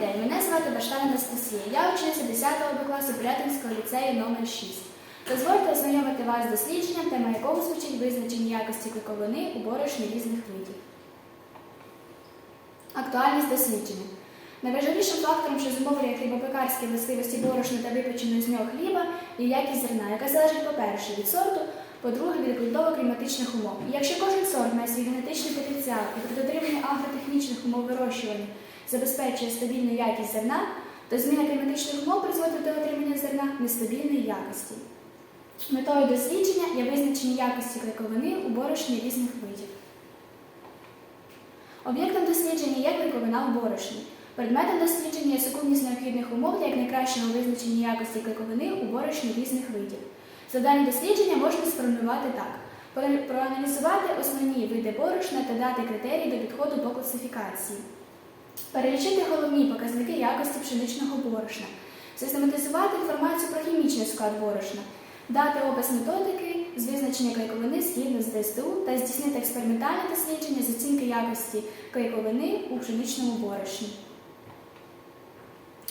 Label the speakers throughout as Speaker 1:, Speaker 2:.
Speaker 1: день, мене звати Баштан Анастасія. Я учениця 10 Б класу Пирятинського ліцею номер 6 Дозвольте ознайомити вас з дослідженням, тема якого звучить визначення якості кликовини у борошні різних видів. Актуальність дослідження. Найважливішим фактором, що зумовлює хлібопекарські властивості борошна та випеченого з нього хліба, є якість зерна, яка залежить, по-перше, від сорту, по-друге, від ґрунтово-кліматичних умов. І якщо кожен сорт має свій генетичний потенціал і при дотриманні агротехнічних умов вирощування забезпечує стабільну якість зерна, то зміна кліматичних умов призводить до отримання зерна нестабільної якості. Метою дослідження є визначення якості клейковини у борошні різних видів. Об'єктом дослідження є клейковина у борошні. Предметом дослідження є сукупність необхідних умов для найкращого визначення якості клейковини у борошні різних видів. Завдання дослідження можна сформулювати так: проаналізувати основні види борошна та дати критерії до підходу до класифікації. Перелічити головні показники якості пшеничного борошна, систематизувати інформацію про хімічний склад борошна, дати опис методики з визначення клейковини згідно з ДСТУ та здійснити експериментальне дослідження з оцінки якості клейковини у пшеничному борошні.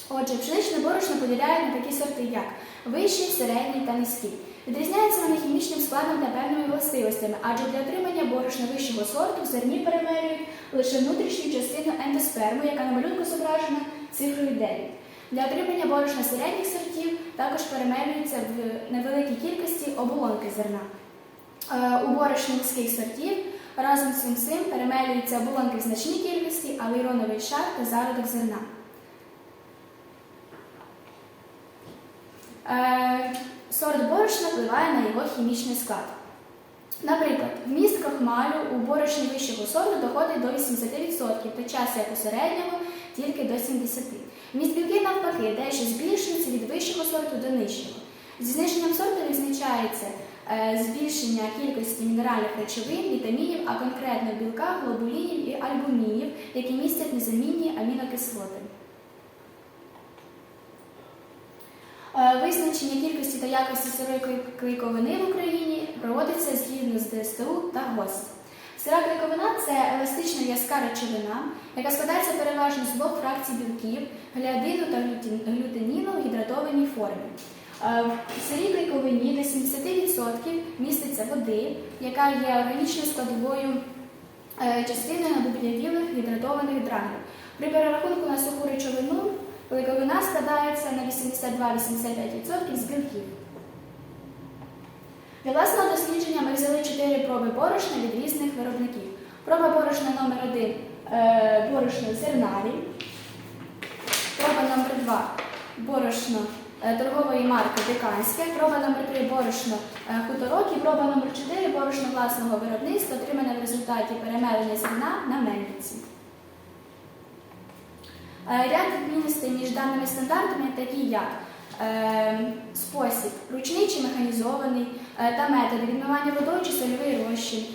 Speaker 1: Отже, пшеничне борошно поділяють на такі сорти, як вищий, середній та низький. Відрізняються вони хімічним складом та певними властивостями, адже для отримання борошна вищого сорту в зерні перемелюють лише внутрішню частину ендосперму, яка на малюнку зображена цифрою 9. Для отримання борошна середніх сортів також перемелюються в невеликій кількості оболонки зерна. Е, У борошні низьких сортів разом з цим цим перемелюються оболонки в значній кількості, але й роновий шар та зародок зерна. Сорт борошна впливає на його хімічний склад. Наприклад, вміст крохмалю у борошні вищого сорту доходить до 80%, в той час як у середнього тільки до 70%. Вміст білків навпаки дещо збільшується від вищого сорту до нижчого. Зі зниженням сорту відзначається е, збільшення кількості мінеральних речовин, вітамінів, а конкретно білка, глобулінів і альбумінів, які містять незамінні амінокислоти. Визначення кількості та якості сирої клей- клейковини в Україні проводиться згідно з ДСТУ та ГОСТ. Сира клейковина це еластична в'язка речовина, яка складається переважно з двох фракцій білків гліадину та глютеніну в гідратованій формі. Е, В сирій клейковині до 70% міститься води, яка є органічною складовою е, частиною набубнявілих гідратованих драгів. При перерахунку на суху речовину клейковина складається на 82-85% з білків. Для власного дослідження ми взяли 4 проби борошна від різних виробників. Проба борошна номер 1 е, борошно зернарі. Проба номер 2 борошно е, торгової марки Диканське. Проба номер 3 борошно е, хуторок і проба номер 4 борошно власного виробництва, отримане в результаті перемелення зерна на мельниці. Е, Ряд відмінностей між даними стандартами такі як е, спосіб ручний чи механізований е, та методи відмивання водою чи сольовий розчин,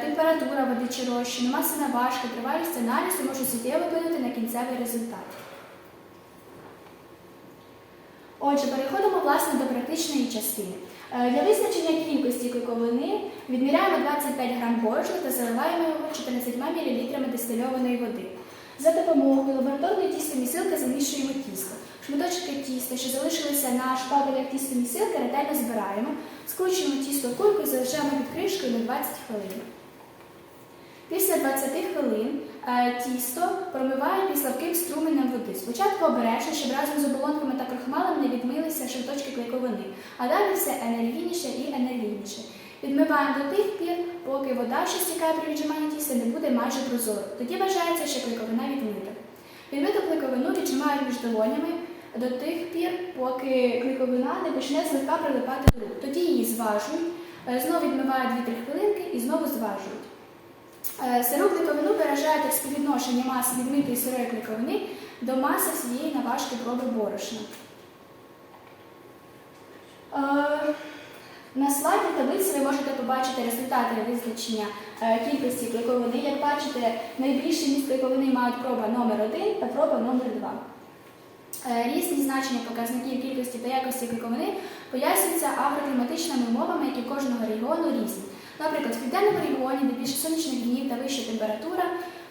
Speaker 1: температура води чи розчину, маса наважки, тривалість аналізу можуть суттєво вплинути на кінцевий результат. Отже, переходимо власне до практичної частини. Для визначення кількості клейковини відміряємо 25 грам борошна та заливаємо його 14 мл дистильованої води. За допомогою лабораторної тістомісилки замішуємо тісто. Шматочки тіста, що залишилися на шпателях тістомісилки, ретельно збираємо, скручуємо тісто в і залишаємо під кришкою на 20 хвилин. Після 20 хвилин е, тісто промивають під слабким струменем води. Спочатку обережно, щоб разом з оболонками та крохмалем не відмилися шматочки клейковини, а далі все енергійніше і енергійніше. Відмиваємо до тих пір, поки вода, що стікає при віджиманні тіста, не буде майже прозоро. Тоді вважається, що клейковина відмита. Відмиту клейковину віджимають між долонями до тих пір, поки клейковина не почне злегка прилипати до рук. Тоді її зважують, е, знову відмивають 2-3 хвилинки і знову зважують. Е, Сиру клейковину виражають як співвідношення маси відмитої сирої клейковини до маси всієї наважки проби борошна. На слайді таблиці ви можете побачити результати визначення е, кількості клейковини. Як бачите, найбільший міст клейковини мають проба номер 1 та проба номер 2. Е, Різні значення показників кількості та якості клейковини пояснюються агрокліматичними умовами, які кожного регіону різні. Наприклад, в південному регіоні, де більше сонячних днів та вища температура,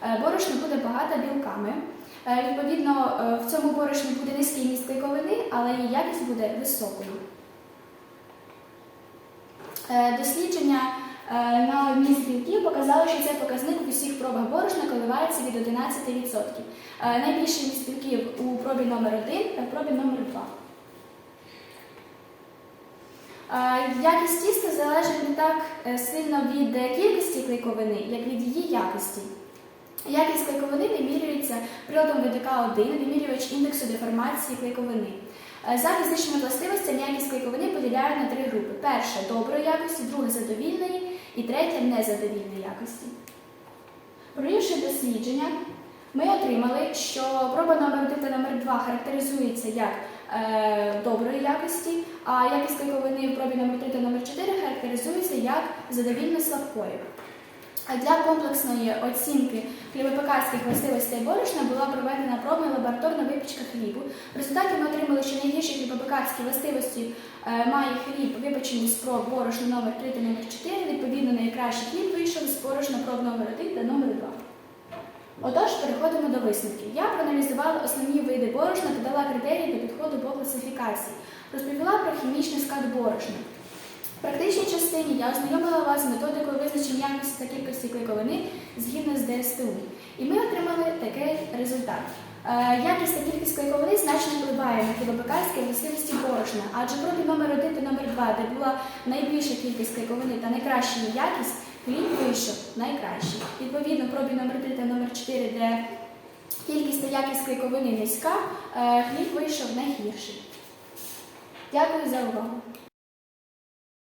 Speaker 1: е, борошно буде багато білками. Відповідно, в цьому борошні буде низький міст клейковини, але її якість буде високою. Е, Дослідження е, на вміст білків показало, що цей показник в усіх пробах борошна коливається від 11%. Е, Найбільший міст білків у пробі номер 1 та в пробі номер 2. Е, Якість тіста залежить не так сильно від кількості клейковини, як від її якості. Якість клейковини вимірюється приладом ВДК-1, вимірювач індексу деформації клейковини. За фізичними властивостями якість клейковини поділяють на перша доброї якості, друга задовільної і третя незадовільної якості. Провівши дослідження, ми отримали, що проба номер 1 та номер 2 характеризуються як е, доброї якості, а якість клейковини в пробі номер 3 та номер 4 характеризується як задовільно слабкою. А Для комплексної оцінки хлібопекарських властивостей борошна була проведена пробна лабораторна випічка хлібу. В результаті ми отримали, що найгірші хлібопекарські властивості е, має хліб, випечений з проб борошна номер 3 та номер 4. Відповідно, найкращий хліб вийшов з борошна проб номер 1 та номер 2. Отож, переходимо до висновків. Я проаналізувала основні види борошна та дала критерії до підходу по класифікації. Розповіла про хімічний склад борошна. В практичній частині я ознайомила вас з методикою визначення якості та кількості клейковини згідно з ДСТУ. І ми отримали такий результат. Е, Якість та кількість клейковини значно впливає на хлібопекарські властивості борошна, адже в пробі номер 1 та номер 2, де була найбільша кількість клейковини та найкраща її якість, хліб вийшов найкращий. Відповідно, пробі номер 3 та номер 4, де кількість та якість клейковини низька, е, хліб вийшов найгірший. Дякую за увагу.